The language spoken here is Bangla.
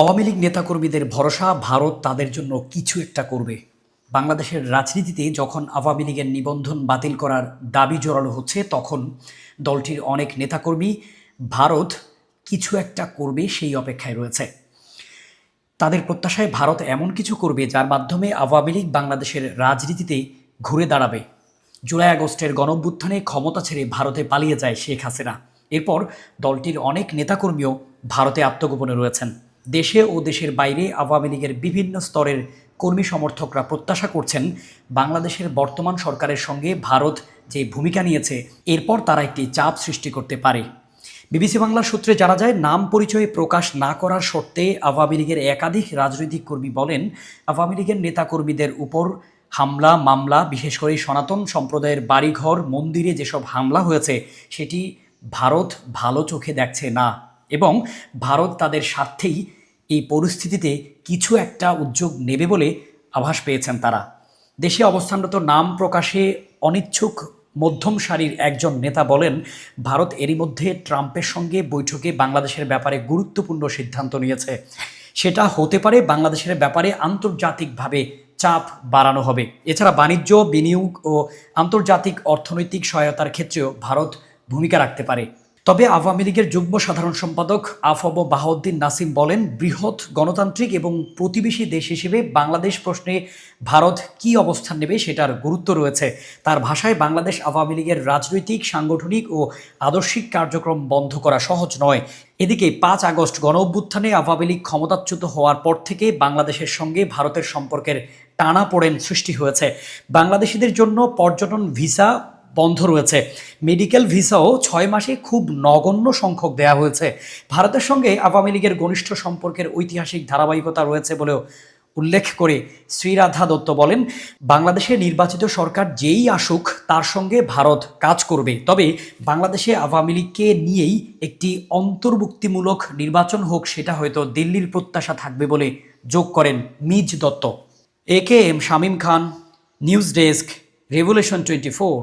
আওয়ামী লীগ নেতাকর্মীদের ভরসা ভারত তাদের জন্য কিছু একটা করবে। বাংলাদেশের রাজনীতিতে যখন আওয়ামী লীগের নিবন্ধন বাতিল করার দাবি জোরালো হচ্ছে, তখন দলটির অনেক নেতাকর্মী ভারত কিছু একটা করবে সেই অপেক্ষায় রয়েছে। তাদের প্রত্যাশায় ভারত এমন কিছু করবে যার মাধ্যমে আওয়ামী লীগ বাংলাদেশের রাজনীতিতে ঘুরে দাঁড়াবে। জুলাই আগস্টের গণভ্যুত্থানে ক্ষমতা ছেড়ে ভারতে পালিয়ে যায় শেখ হাসিনা। এরপর দলটির অনেক নেতাকর্মীও ভারতে আত্মগোপনে রয়েছেন। দেশে ও দেশের বাইরে আওয়ামী লীগের বিভিন্ন স্তরের কর্মী সমর্থকরা প্রত্যাশা করছেন বাংলাদেশের বর্তমান সরকারের সঙ্গে ভারত যে ভূমিকা নিয়েছে, এরপর তারা একটি চাপ সৃষ্টি করতে পারে। বিবিসি বাংলার সূত্রে জানা যায়, নাম পরিচয়ে প্রকাশ না করার শর্তে আওয়ামী লীগের একাধিক রাজনৈতিক কর্মী বলেন, আওয়ামী লীগের নেতাকর্মীদের উপর হামলা, মামলা, বিশেষ করে সনাতন সম্প্রদায়ের বাড়িঘর, মন্দিরে যেসব হামলা হয়েছে, সেটি ভারত ভালো চোখে দেখছে না। এবং ভারত তাদের স্বার্থেই এই পরিস্থিতিতে কিছু একটা উদ্যোগ নেবে বলে আভাস পেয়েছেন তারা। দেশে অবস্থানরত নাম প্রকাশে অনিচ্ছুক মধ্যম সারির একজন নেতা বলেন, ভারত এরই মধ্যে ট্রাম্পের সঙ্গে বৈঠকে বাংলাদেশের ব্যাপারে গুরুত্বপূর্ণ সিদ্ধান্ত নিয়েছে। সেটা হতে পারে বাংলাদেশের ব্যাপারে আন্তর্জাতিকভাবে চাপ বাড়ানো হবে। এছাড়া বাণিজ্য, বিনিয়োগ ও আন্তর্জাতিক অর্থনৈতিক সহায়তার ক্ষেত্রেও ভারত ভূমিকা রাখতে পারে। তবে আওয়ামী লীগের যুগ্ম সাধারণ সম্পাদক আফব বাহাউদ্দিন নাসিম বলেন, বৃহৎ গণতান্ত্রিক এবং প্রতিবেশী দেশ হিসেবে বাংলাদেশ প্রশ্নে ভারত কী অবস্থান নেবে সেটার গুরুত্ব রয়েছে। তার ভাষায় বাংলাদেশ আওয়ামী লীগের রাজনৈতিক, সাংগঠনিক ও আদর্শিক কার্যক্রম বন্ধ করা সহজ নয়। এদিকে পাঁচ আগস্ট গণ অভ্যুত্থানে আওয়ামী লীগ ক্ষমতাচ্যুত হওয়ার পর থেকে বাংলাদেশের সঙ্গে ভারতের সম্পর্কের টানাপোড়েন সৃষ্টি হয়েছে। বাংলাদেশিদের জন্য পর্যটন ভিসা বন্ধ রয়েছে। মেডিকেল ভিসাও ছয় মাসে খুব নগণ্য সংখ্যক দেয়া হয়েছে। ভারতের সঙ্গে আওয়ামী লীগের ঘনিষ্ঠ সম্পর্কের ঐতিহাসিক ধারাবাহিকতা রয়েছে বলেও উল্লেখ করে শ্রীরাধা দত্ত বলেন, বাংলাদেশে নির্বাচিত সরকার যেই আসুক, তার সঙ্গে ভারত কাজ করবে। তবে বাংলাদেশে আওয়ামী লীগকে নিয়েই একটি অন্তর্ভুক্তিমূলক নির্বাচন হোক, সেটা হয়তো দিল্লির প্রত্যাশা থাকবে বলে যোগ করেন Ms Dutta. A K M Shamim Khan, news desk, revolution twenty four.